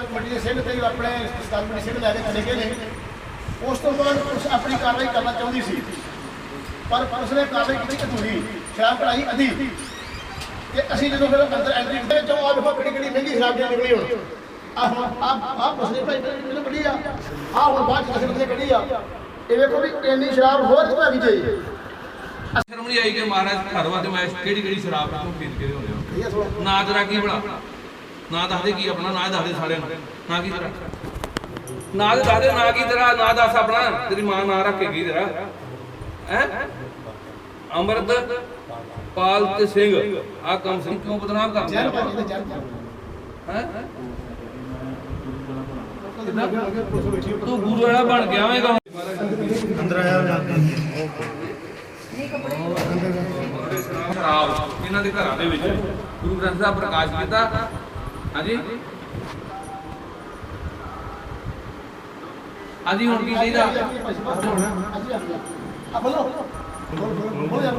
ਅਕਾਲ committee ਦੇ ਸਿੰਘ ਤੇ ਆਪਣੇ ਅਕਾਲ ਕਮੇਟੀ ਸਿੰਘ ਲੈ ਕੇ ਚਲੇ ਗਏ ਨੇ। ਉਸ ਤੋਂ ਬਾਅਦ ਪੁਲਿਸ ਆਪਣੀ ਕਾਰਵਾਈ ਕਰਨਾ ਚਾਹੁੰਦੀ ਸੀ ਪਰ ਪੁਲਿਸ ਨੇ ਕਾਰਵਾਈ ਕੀਤੀ ਅਧੂਰੀ ਸ਼ਰਾਬ ਕਢਾਈ ਅਧੀ। ਤੇ ਅਸੀਂ ਜਦੋਂ ਫਿਰ ਅੰਦਰ ਐਂਟਰੀ ਕਰਦੇ ਚੋਂ ਆ ਵੇਖੋ ਕਿਹੜੀ ਕਿਹੜੀ ਮਹਿੰਗੀ ਸ਼ਰਾਬ ਦੀ ਨਿਕਲੀ ਹੁਣ। ਆ ਹੁਣ ਆ ਆ ਪੁਲਿਸ ਨੇ ਭਾਈ ਮੈਨੂੰ ਕੱਢੀ ਆ। ਆ ਹੁਣ ਬਾਅਦ ਚ ਨੇ ਕੱਢੀ ਆ। ਇਹ ਵੇਖੋ ਵੀ ਇੰਨੀ ਸ਼ਰਾਬ ਹੋਰ ਕਿੱਥੋਂ ਆ ਗਈ ਜੀ। ਸ਼ਰਮ ਨਹੀਂ ਆਈ ਕਿ ਮਹਾਰਾਜ ਘਰਵਾ ਤੇ ਮੈਂ ਕਿਹੜੀ ਕਿਹੜੀ ਸ਼ਰਾਬ ਤੋਂ ਖਰੀਦ ਕੇ ਲਿਆਉਂਦੇ ਹੋ? ਨਾ ਤੇਰਾ ਕੀ ਬੜਾ ਨਾ ਦੱਸਦੇ ਕੀ ਆਪਣਾ ਨਾ ਦੱਸਦੇ ਸਾਰਿਆਂ ਨੂੰ ਨਾ ਕੀ ਤੇਰਾ। ਨਾ ਤੇ ਦੱਸਦੇ ਨਾ ਕੀ ਤੇਰਾ ਨਾ ਦੱਸ ਆਪਣਾ ਤੇਰੀ ਮਾਂ ਨਾਂ ਰੱਖ ਕੇ ਕੀ ਤੇਰਾ। ਹੈ? ਅਮਰਤ ਪਾਲ ਤੇ ਸਿੰਘ ਆ ਕੰਮ ਸਿੰਘ ਕਿਉਂ ਬਦਨਾਮ ਕਰਦੇ ਜੈਨ ਭਾਜੀ ਨੇ ਜੈਨ ਹੈ? ਤੂੰ ਗੁਰੂ ਵਾਲਾ ਬਣ ਗਿਆ ਹੋਵੇਗਾ ਖਰਾਬ ਇਹਨਾਂ ਦੇ ਘਰਾਂ ਦੇ ਵਿੱਚ ਗੁਰੂ ਗ੍ਰੰਥ ਸਾਹਿਬ ਪ੍ਰਕਾਸ਼ ਕੀਤਾ। ਹਾਂਜੀ। ਹਾਂਜੀ ਹੁਣ ਕੀ ਚਾਹੀਦਾ? ਆ ਬੋਲੋ ਬੋਲੋ। ਯਾਰ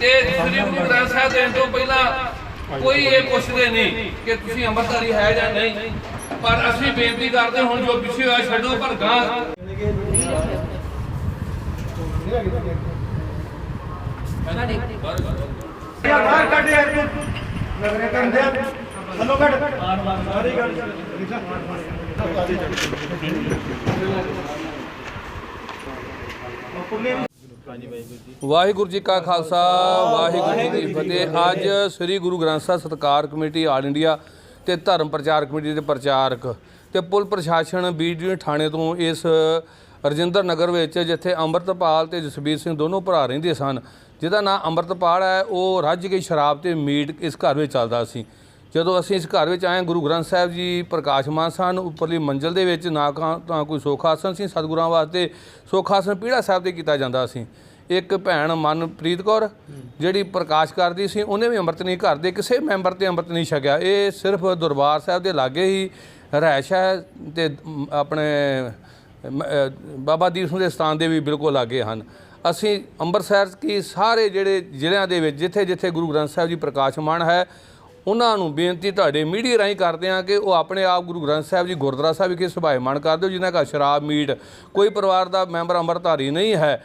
ਤੇ ਸ੍ਰੀ ਗੁਰੂ ਗ੍ਰੰਥ ਸਾਹਿਬ ਦੇਣ ਤੋਂ ਪਹਿਲਾਂ ਕੋਈ ਇਹ ਪੁੱਛਦੇ ਨਹੀਂ ਕਿ ਤੁਸੀਂ ਅੰਮ੍ਰਿਤਧਾਰੀ ਹੈ ਜਾਂ ਨਹੀਂ। ਪਰ ਅਸੀਂ ਬੇਨਤੀ ਕਰਦੇ ਹੁਣ ਜੋ ਪਿੱਛੇ ਹੋਇਆ ਛੱਡੋ ਪਰ ਗਾਂ। ਬਾਹਰ ਕੱਢ ਯਾਰ ਤੂੰ ਨਗਰੇ ਕੰਦੇ ਥੱਲੋਂ ਕੱਢ ਸਾਰੀ ਗੱਲ ਵਾਹਿਗੁਰੂ ਜੀ ਕਾ ਖਾਲਸਾ ਵਾਹਿਗੁਰੂ ਜੀ ਕੀ ਫਤਿਹ। ਅੱਜ ਸ੍ਰੀ ਗੁਰੂ ਗ੍ਰੰਥ ਸਾਹਿਬ ਸਤਕਾਰ ਕਮੇਟੀ ਆਲ ਇੰਡੀਆ ਤੇ ਧਰਮ ਪ੍ਰਚਾਰ ਕਮੇਟੀ ਦੇ ਪ੍ਰਚਾਰਕ ਤੇ ਪੁਲ ਪ੍ਰਸ਼ਾਸਨ ਬੀਡੀਓ ਥਾਣੇ ਤੋਂ ਇਸ ਰਜਿੰਦਰ ਨਗਰ ਵਿੱਚ ਜਿੱਥੇ ਅੰਮ੍ਰਿਤਪਾਲ ਤੇ ਜਸਬੀਰ ਸਿੰਘ ਦੋਨੋਂ ਭਰਾ ਰਹਿੰਦੇ ਸਨ ਜਿਹਦਾ ਨਾਮ ਅੰਮ੍ਰਿਤਪਾਲ ਹੈ ਉਹ ਰੱਜ ਕੇ ਸ਼ਰਾਬ ਤੇ ਮੀਟ ਇਸ ਘਰ ਵਿੱਚ ਚੱਲਦਾ ਸੀ। ਜਦੋਂ ਅਸੀਂ ਇਸ ਘਰ ਵਿੱਚ ਆਏ, ਗੁਰੂ ਗ੍ਰੰਥ ਸਾਹਿਬ ਜੀ ਪ੍ਰਕਾਸ਼ਮਾਨ ਸਨ, ਉੱਪਰਲੀ ਮੰਜ਼ਲ ਦੇ ਵਿੱਚ ਨਾ ਤਾਂ ਕੋਈ ਸੋਖਾ ਆਸਨ ਸੀ ਸਤਿਗੁਰਾਂ ਵਾਸਤੇ ਸੋਖਾ ਆਸਨ ਪੀੜਾ ਸਾਹਿਬ ਤੇ ਕੀਤਾ ਜਾਂਦਾ ਸੀ। ਇੱਕ ਭੈਣ ਮਨਪ੍ਰੀਤ ਕੌਰ, ਜਿਹੜੀ ਪ੍ਰਕਾਸ਼ ਕਰਦੀ ਸੀ, ਉਹਨੇ ਵੀ ਅੰਮ੍ਰਿਤ ਨਹੀਂ ਘਰ ਦੇ ਕਿਸੇ ਮੈਂਬਰ ਤੇ ਅੰਮ੍ਰਿਤ ਨਹੀਂ ਛਕਿਆ। ਇਹ ਸਿਰਫ ਦਰਬਾਰ ਸਾਹਿਬ ਦੇ ਲਾਗੇ ਹੀ ਰਹਿਸ਼ ਹੈ ਤੇ ਆਪਣੇ ਬਾਬਾ ਦੀਪ ਸਿੰਘ ਦੇ ਸਥਾਨ ਦੇ ਵੀ ਬਿਲਕੁਲ ਲਾਗੇ ਹਨ। ਅਸੀਂ ਅੰਮ੍ਰਿਤਸਰ ਕੀ ਸਾਰੇ ਜਿਹੜੇ ਜ਼ਿਲ੍ਹਿਆਂ ਦੇ ਵਿੱਚ ਜਿੱਥੇ ਜਿੱਥੇ ਗੁਰੂ ਗ੍ਰੰਥ ਸਾਹਿਬ ਜੀ ਪ੍ਰਕਾਸ਼ਮਾਨ ਹੈ ਉਹਨਾਂ ਨੂੰ ਬੇਨਤੀ ਤੁਹਾਡੇ ਮੀਡੀਆ ਰਾਹੀਂ ਕਰਦੇ ਹਾਂ ਕਿ ਉਹ ਆਪਣੇ ਆਪ ਗੁਰੂ ਗ੍ਰੰਥ ਸਾਹਿਬ ਜੀ, ਗੁਰਦੁਆਰਾ ਸਾਹਿਬ ਵਿਖੇ ਸੁਭਾਇਮਾਨ ਕਰ ਦਿਓ, ਜਿਨ੍ਹਾਂ ਦਾ ਸ਼ਰਾਬ, ਮੀਟ, ਕੋਈ ਪਰਿਵਾਰ ਦਾ ਮੈਂਬਰ ਅੰਮ੍ਰਿਤਧਾਰੀ ਨਹੀਂ ਹੈ।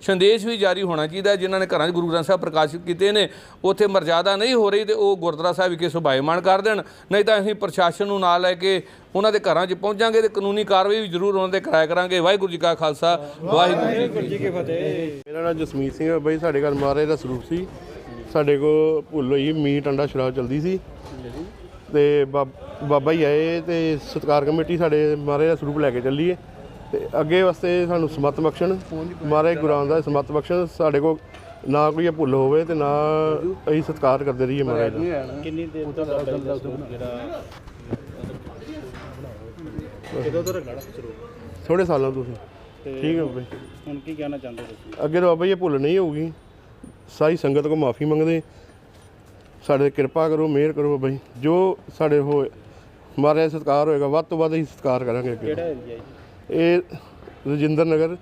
ਸੰਦੇਸ਼ ਵੀ ਜਾਰੀ ਹੋਣਾ ਚਾਹੀਦਾ ਜਿਨ੍ਹਾਂ ਨੇ ਘਰਾਂ 'ਚ ਗੁਰੂ ਗ੍ਰੰਥ ਸਾਹਿਬ ਪ੍ਰਕਾਸ਼ ਕੀਤੇ ਨੇ। ਉੱਥੇ ਮਰਜ਼ਾਦਾ ਨਹੀਂ ਹੋ ਰਹੀ ਤੇ ਉਹ ਗੁਰਦੁਆਰਾ ਸਾਹਿਬ ਵਿਖੇ ਸੁਭਾਇਮਾਨ ਕਰ ਦੇਣ। ਨਹੀਂ ਤਾਂ ਅਸੀਂ ਪ੍ਰਸ਼ਾਸਨ ਨੂੰ ਨਾਲ ਲੈ ਕੇ ਉਹਨਾਂ ਦੇ ਘਰਾਂ 'ਚ ਪਹੁੰਚਾਂਗੇ ਤੇ ਕਾਨੂੰਨੀ ਕਾਰਵਾਈ ਵੀ ਜ਼ਰੂਰ ਉਹਨਾਂ ਦੇ ਕਰਾਇਆ ਕਰਾਂਗੇ। ਵਾਹਿਗੁਰੂ ਜੀ ਕਾ ਖਾਲਸਾ ਵਾਹਿਗੁਰੂ ਜੀ ਕੀ ਫਤਿਹ। ਮੇਰਾ ਨਾਮ ਜਸਮੀਤ ਸਿੰਘ ਹੈ ਬਾਈ ਸਾਡੇ ਘਰ ਮਹਾਰਾਜ ਦਾ ਸਰੂਪ ਸੀ। ਸਾਡੇ ਕੋ ਭੁੱਲ ਹੋਈ ਮੀਟ ਅੰਡਾ ਸ਼ਰਾਬ ਚਲਦੀ ਸੀ। ਤੇ ਬਾਬ- ਬਾਬਾ ਹੀ ਆਏ ਤੇ ਸਤਕਾਰ ਕਮੇਟੀ ਸਾਡੇ ਮਹਾਰਾਜ ਦਾ ਸਰੂਪ ਲੈ ਕੇ ਚੱਲੀਏ। ਤੇ ਅੱਗੇ ਵਾਸਤੇ ਸਾਨੂੰ ਸਮਤ ਬਖਸ਼ਣ ਮਹਾਰਾਜ ਗੁਰਾਂ ਦਾ ਸਮਤ ਬਖਸ਼ਣ ਸਾਡੇ ਕੋ ਨਾ ਕੋਈ ਇਹ ਭੁੱਲ ਹੋਵੇ ਤੇ ਨਾ ਅਸੀਂ ਸਤਕਾਰ ਕਰਦੇ ਰਹੀਏ ਮਹਾਰਾਜ ਦਾ। ਕਿੰਨੀ ਦੇਰ ਦਾ ਜਿਹੜਾ ਕਿਦੋਂ ਤੋਂ ਥੋੜੇ ਸਾਲਾਂ ਤੋਂ ਤੁਸੀਂ ਠੀਕ ਹੈ ਬਾਬਾ ਜੀ। ਹੁਣ ਕੀ ਕਹਿਣਾ ਚਾਹੁੰਦੇ ਤੁਸੀਂ? ਅੱਗੇ ਤੋਂ ਬਾਬਾ ਜੀ ਇਹ ਭੁੱਲ ਨਹੀਂ ਹੋਊਗੀ। ਸਾਰੀ ਸੰਗਤ ਕੋ ਮਾਫੀ ਮੰਗਦੇ। ਸਾਡੇ ਕਿਰਪਾ ਕਰੋ ਮਿਹਰ ਕਰੋ ਬਾਬਾ ਜੀ। ਜੋ ਸਾਡੇ ਹੋਏ ਮਾਰੇ ਸਤਕਾਰ ਹੋਏਗਾ ਵੱਧ ਤੋਂ ਵੱਧ ਅਸੀਂ ਸਤਕਾਰ ਕਰਾਂਗੇ ਅੱਗੇ ਕਿਹੜਾ ਏਰੀਆ ਜੀ? ਇਹ ਰਜਿੰਦਰ ਨਗਰ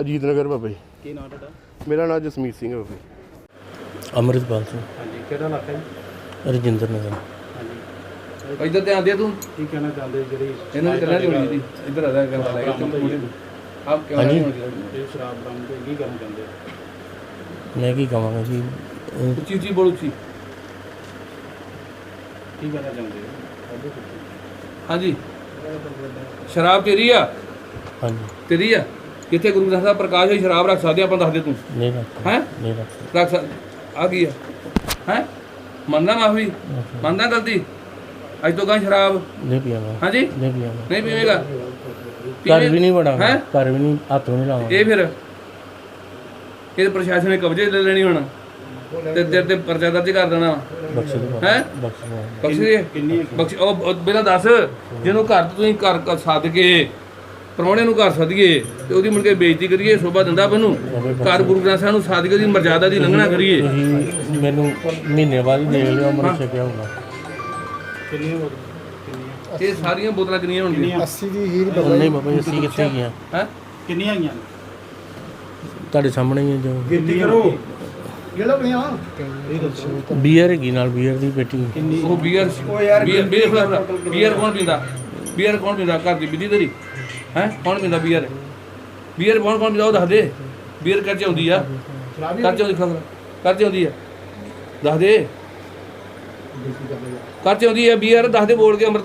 ਅਜੀਤ ਨਗਰ ਬਾਬਾ। ਜੀ ਕੀ ਨਾਮ ਤੁਹਾਡਾ? ਮੇਰਾ ਨਾਮ ਜਸਮੀਤ ਸਿੰਘ ਹੈ ਬਾਬਾ। ਜੀ ਅੰਮ੍ਰਿਤਪਾਲ ਸਿੰਘ। ਹਾਂਜੀ ਕਿਹੜਾ ਇਲਾਕਾ ਜੀ? ਰਜਿੰਦਰ ਨਗਰ। ਹਾਂਜੀ। ਇੱਧਰ ਧਿਆਨ ਦੇ ਤੂੰ? ਕੀ ਕਹਿਣਾ ਚਾਹੁੰਦੇ ਜਿਹੜੀ ਇਹਨਾਂ ਦੀ ਕਰਨਾ ਨਹੀਂ ਹੋਣੀ ਜੀ। ਇੱਧਰ ਆ ਜਾ ਕੇ ਲੈ ਕੇ ਤੂੰ ਮੁੰਡੇ ਨੂੰ ਆਪ ਕਿਉਂ ਨਹੀਂ ਹੋਣੀ ਇਹ ਸ਼ਰਾਬ ਬਰਾਮਦ ਹੋਈ, ਕੀ ਕਰਨਾ ਚਾਹੁੰਦੇ ਮੈਂ ਕੀ ਕਹਾਂਗਾ ਜੀ? ਇਹ ਉੱਚੀ ਉੱਚੀ ਬੋਲ ਉੱਚੀ। ਕੀ ਕਹਿਣਾ ਚਾਹੁੰਦੇ ਹੋ? ਹਾਂਜੀ। ਸ਼ਰਾਬ ਤੇਰੀ ਆ? ਹਾਂਜੀ। ਤੇਰੀ ਆ? ਕਿੱਥੇ ਗੁਰੂ ਗ੍ਰੰਥ ਸਾਹਿਬ ਪ੍ਰਕਾਸ਼ ਹੋਈ ਸ਼ਰਾਬ ਰੱਖ ਸਕਦੇ ਆਪਾਂ ਦੱਸ ਦੇ ਤੂੰ। ਨਹੀਂ ਰੱਖਦਾ ਹੈ? ਨਹੀਂ ਰੱਖ ਸਕ ਆ ਕੀ ਆ? ਹੈ? ਮੰਨਦਾ ਮਾਫੀ ਮੰਨਦਾ ਗਲਤੀ? ਅੱਜ ਤੋਂ ਗਾਂ ਸ਼ਰਾਬ। ਨਹੀਂ ਪੀਵਾਂਗਾ। ਹਾਂਜੀ? ਨਹੀਂ ਪੀਵਾਂਗਾ। ਨਹੀਂ ਪੀਵੇਂਗਾ? ਘਰ ਵੀ ਨਹੀਂ ਹੈਂ? ਘਰ ਵੀ ਨਹੀਂ ਹੱਥ ਨਹੀਂ ਲਾਵਾਂਗਾ। ਇਹ ਫਿਰ ਇਹ ਪ੍ਰਸ਼ਾਸਨ ਨੇ ਕਬਜ਼ੇ ਲੈ ਲੈਣੀ ਹੁਣ। ਤੇ ਤੇਰੇ ਤੇ ਪਰਚਾ ਦਰਜ ਕਰ ਦੇਣਾ। ਬਖਸ਼ ਦੋ ਹੈ? ਬਖਸ਼ ਦੋ ਬਖਸ਼ ਦੇ ਕਿੰਨੀ ਬਖਸ਼ ਉਹ ਪਹਿਲਾਂ ਦੱਸ। ਜਿਹਨੂੰ ਘਰ ਤੋਂ ਤੁਸੀਂ ਘਰ ਘਰ ਸੱਦ ਕੇ ਪ੍ਰਾਹੁਣੇ ਨੂੰ ਘਰ ਸੱਦੀਏ ਤੇ ਉਹਦੀ ਮੁੜ ਕੇ ਬੇਇੱਜ਼ਤੀ ਕਰੀਏ ਸੋਭਾ ਦਿੰਦਾ ਬੰਨੂ ਘਰ ਗੁਰੂ ਗ੍ਰੰਥ ਸਾਹਿਬ ਨੂੰ ਸੱਦ ਕੇ ਉਹਦੀ ਮਰਜ਼ਾਦਾ ਦੀ ਲੰਘਣਾ ਕਰੀਏ। ਤੁਸੀਂ ਮੈਨੂੰ ਮਹੀਨੇ ਬਾਅਦ ਹੀ ਦੇਖ ਲਿਓ ਅਮਰ ਛਕਿਆ ਹੋਊਗਾ ਕਿੰਨੀਆਂ ਹੋ ਇਹ ਸਾਰੀਆਂ ਬੋਤਲਾਂ ਕਿੰਨੀਆਂ ਹੋਣਗੀਆਂ? 80 ਦੀ ਹੀਰ ਉਹ ਨਹੀਂ। ਬਾਬਾ ਜੀ, ਅਸੀਂ ਕਿੱਥੇ ਗਿਆ ਹੈ? ਕਿੰਨੀਆਂ ਆਈਆਂ? ਤੁਹਾਡੇ ਸਾਹਮਣੇ ਹੀ ਹੈ ਜੋ। ਗਿਣਤੀ ਕਰੋ। ਜਿਹੜਾ ਪਿਆ ਬੀਅਰ ਹੈਗੀ ਨਾਲ ਬੀਅਰ ਦੀ ਪੇਟੀ। ਉਹ ਬੀਅਰ ਬੀਅਰ। ਬੀਅਰ ਕੌਣ ਪੀਂਦਾ? ਬੀਅਰ ਕੌਣ ਪੀਂਦਾ? ਘਰ ਦੀ ਬਿੱਲੀ ਤੇਰੀ? ਹੈ? ਕੌਣ ਪੀਂਦਾ ਬੀਅਰ ਬੀਅਰ ਕੌਣ ਕੌਣ ਪੀਂਦਾ? ਉਹ ਦੱਸ ਦੇ। ਬੀਅਰ ਕਰ ਚ ਆਉਂਦੀ ਆ। ਕਰ ਚ ਆਉਂਦੀ ਖਬਰ ਕਰ ਚ ਆਉਂਦੀ ਆ। ਦੱਸ ਦੇ। ਕਰ ਚ ਆਉਂਦੀ ਆ ਬੀਅਰ ਦੱਸ ਦੇ ਬੋਲ ਕੇ ਅੰਮ੍ਰਿਤ